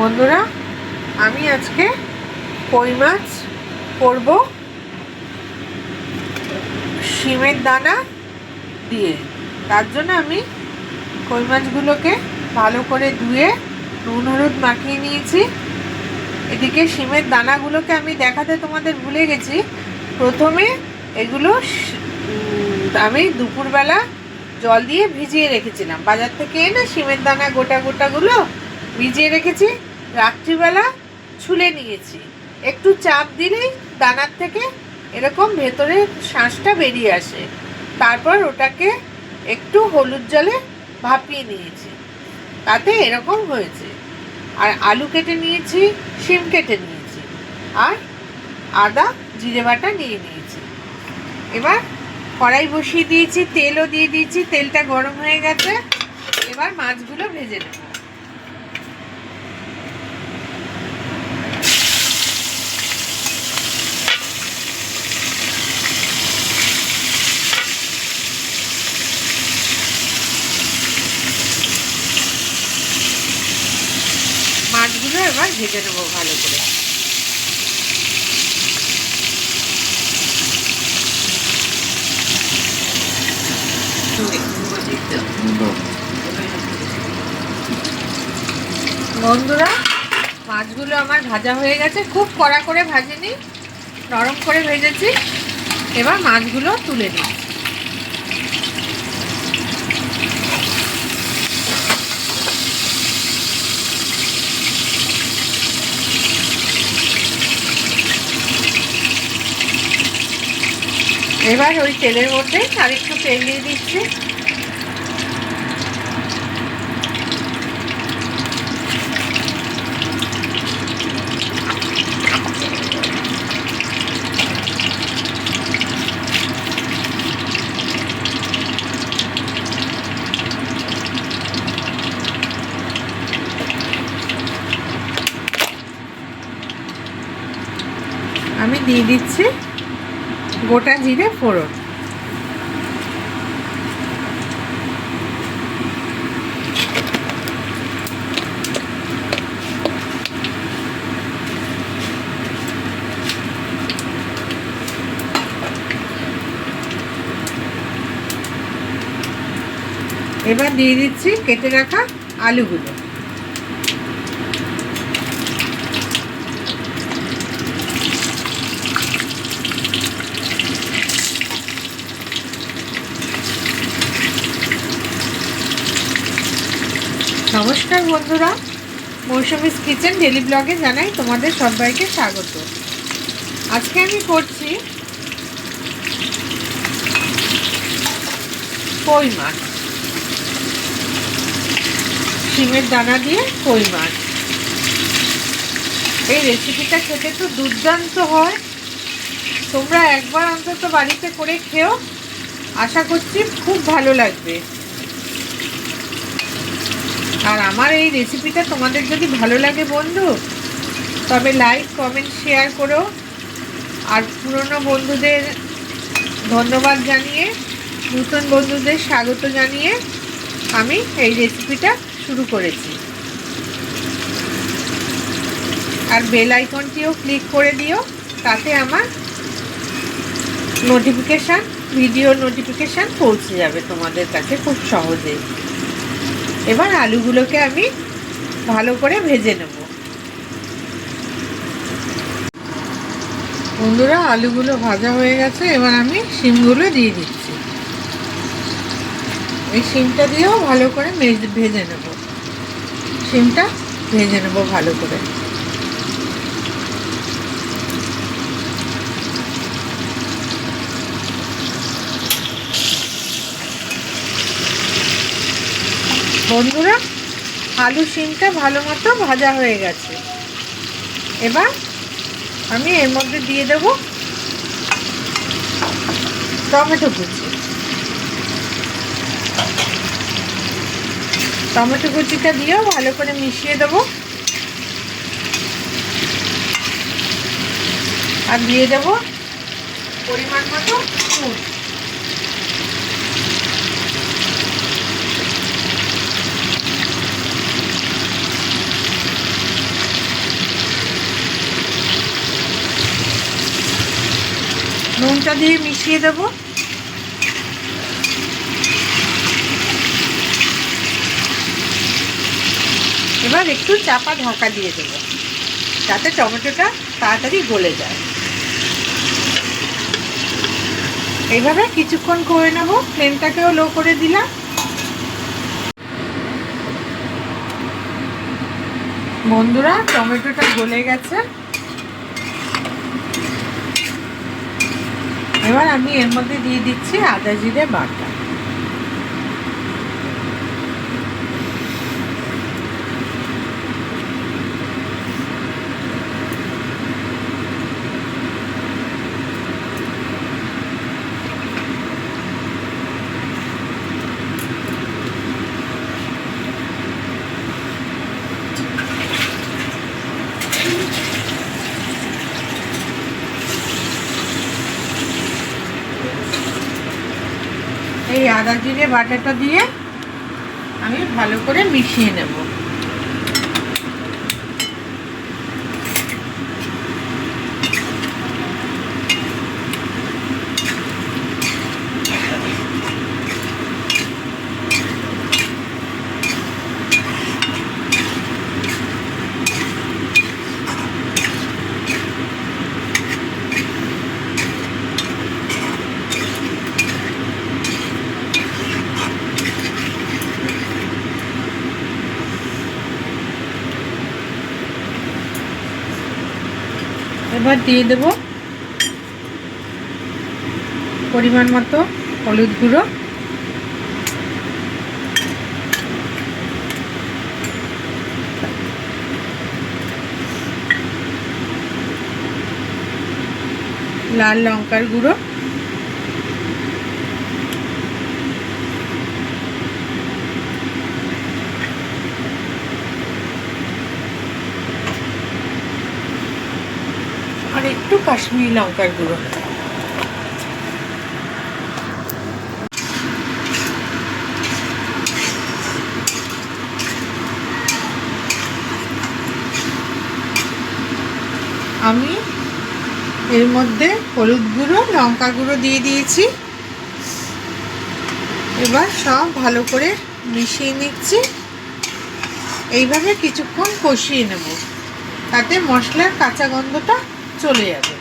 বন্ধুরা, আমি আজকে কই মাছ করব শিমের দানা দিয়ে। তার জন্য আমি কই মাছগুলোকে ভালো করে ধুয়ে নুন, হলুদ মাখিয়ে নিয়েছি। এদিকে শিমের দানাগুলোকে আমি দেখাতে তোমাদের ভুলে গেছি। প্রথমে এগুলো আমি দুপুরবেলা জল দিয়ে ভিজিয়ে রেখেছিলাম। বাজার থেকে এনে শিমের দানা গোটা গোটাগুলো ভিজিয়ে রেখেছি। রাত্রিবেলা ছুলে নিয়েছি। একটু চাপ দিলেই দানার থেকে এরকম ভেতরে শাঁসটা বেরিয়ে আসে। তারপর ওটাকে একটু হলুদ জলে ভাপিয়ে নিয়েছি। তাতে এরকম হয়েছে। আর আলু কেটে নিয়েছি, শিম কেটে নিয়েছি। আর আদা, জিরে বাটা নিয়ে নিয়েছি। এবার কড়াই বসিয়ে দিয়েছি, তেলও দিয়ে দিয়েছি, তেলটা গরম হয়ে গেছে। এবার মাছগুলো ভেজে নেব মাছগুলো এবার ভেজে নেব ভালো করে। বন্ধুরা, মাছগুলো আমার ভাজা হয়ে গেছে। খুব কড়া করে ভাজিনি, নরম করে ভেজেছি। এবার মাছগুলো তুলে নিই এবার ওই তেলের মধ্যে আর একটু তেল দিয়ে দিচ্ছি। আমি দিয়ে দিচ্ছি। গোটা জিরে ফোড়ন। এবার দিয়ে দিচ্ছি কেটে রাখা আলুগুলো। বন্ধুরা, মৌসুমিস কিচেন ডেলি ব্লগে জানাই তোমাদের সবাইকে স্বাগত। আজকে আমি করছি কই মাছ। শিমের দানা দিয়ে কই মাছ। এই রেসিপিটা খেতে তো দুর্দান্ত হয়। তোমরা একবার অন্তত বাড়িতে করে খেও। আশা করছি খুব ভালো লাগবে। আর আমার এই রেসিপিটা তোমাদের যদি ভালো লাগে বন্ধু, তবে লাইক কমেন্ট শেয়ার করো। আর পুরনো বন্ধুদের ধন্যবাদ জানিয়ে, নতুন বন্ধুদের স্বাগত জানিয়ে আমি এই রেসিপিটা শুরু করেছি। আর বেল আইকনটিও ক্লিক করে দিও, তাতে আমার নোটিফিকেশান ভিডিও নোটিফিকেশান পৌঁছে যাবে তোমাদের কাছে খুব সহজেই। এবার আলুগুলোকে আমি ভালো করে ভেজে নেব। বন্ধুরা, আলুগুলো ভাজা হয়ে গেছে, এবার আমি শিমগুলো দিয়ে দিচ্ছি। এই শিমটা দিয়েও ভালো করে ভেজে নেব। শিমটা ভেজে নেব ভালো করে। বন্ধুরা, আলু শিমটা ভালো মতো ভাজা হয়ে গেছে। এবার আমি এর মধ্যে দিয়ে দেব টমেটো কুচি। টমেটো কুচিটা দিয়েও ভালো করে মিশিয়ে দেব। আর দিয়ে দেব পরিমাণ মতো মশলা দিয়ে মিশিয়ে দেবো। এবার একটু চাপা ঢাকা দিয়ে দেবো, যাতে টমেটোটা তাড়াতাড়ি গলে যায়। এইভাবে কিছুক্ষণ করে নেব, ফ্লেমটাকেও লো করে দিলাম। বন্ধুরা, টমেটোটা গলে গেছে। এবার আমি এর মধ্যে দিয়ে দিচ্ছি আদা জিরে বাটা। এই আদা জিরে বাটাটা দিয়ে আমি ভালো করে মিশিয়ে নেব। এবার দিয়ে দেব পরিমাণ মতো হলুদ গুঁড়ো। লাল লঙ্কার গুঁড়ো আর একটু কাশ্মীরি লঙ্কার গুঁড়ো। আমি এর মধ্যে হলুদ গুঁড়ো, লঙ্কা গুঁড়ো দিয়ে দিয়েছি। এবার সব ভালো করে মিশিয়ে নিচ্ছি। এইভাবে কিছুক্ষণ কষিয়ে নেব। তাতে মশলার কাঁচা গন্ধটা চলে যাবে।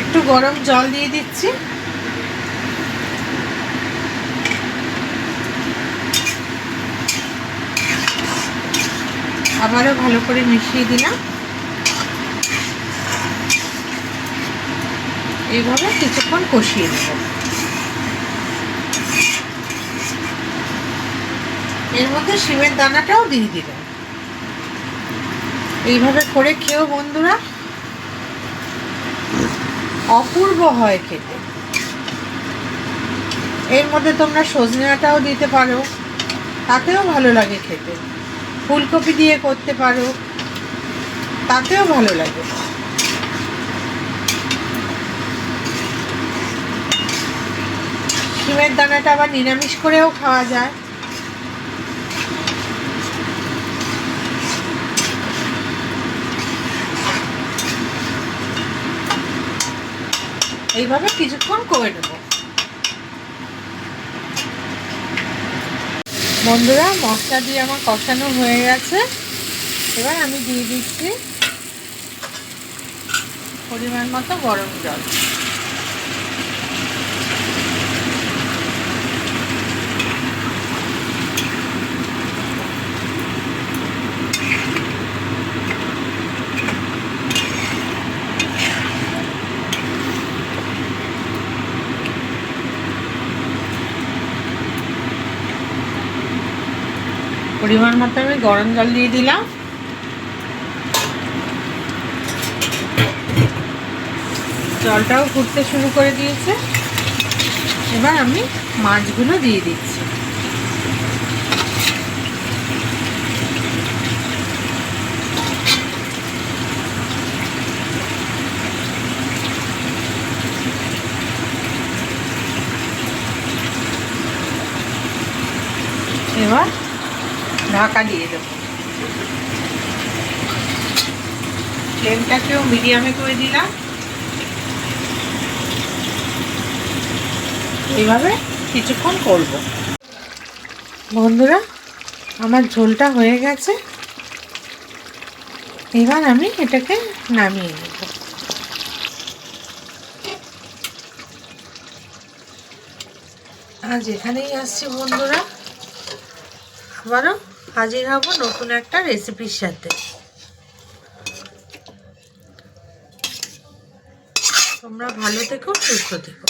একটু গরম জল দিয়ে দিচ্ছি। আবারও ভালো করে মিশিয়ে দিলাম। এইভাবে কিছুক্ষণ কষিয়ে নেব। এর মধ্যে শিমের দানাটাও দিয়ে দিলাম। এইভাবে করে খেয়েও বন্ধুরা অপূর্ব হয় খেতে। এর মধ্যে তোমরা সজনে সজনাটাও দিতে পারো। তাতেও ভালো লাগে খেতে। ফুলকপি দিয়ে করতে পারো। তাতেও ভালো লাগে। শিমের দানাটা আবার নিরামিষ করেও খাওয়া যায়। এইভাবে কিছুক্ষণ করে নেব। বন্ধুরা, মশলা দিয়ে আমার কষানো হয়ে গেছে। এবার আমি দিয়ে দিচ্ছি পরিমাণ মতো গরম জল। পরিমাণ মতো আমি গরম জল দিয়ে দিলাম। জলটাও ফুটতে শুরু করে দিয়েছে। এবার আমি মাছগুলো দিয়ে দিচ্ছি এবার ঢাকা ফ্লেমটাকেও মিডিয়ামে করে দিলাম। এইভাবে কিছুক্ষণ করব। বন্ধুরা, আমার ঝোলটা হয়ে গেছে। এবার আমি এটাকে নামিয়ে নেব। আজ এখানেই আসছি বন্ধুরা। আবারও হাজির হব নতুন একটা রেসিপির সাথে। তোমরা ভালো থেকো সুস্থ থেকো।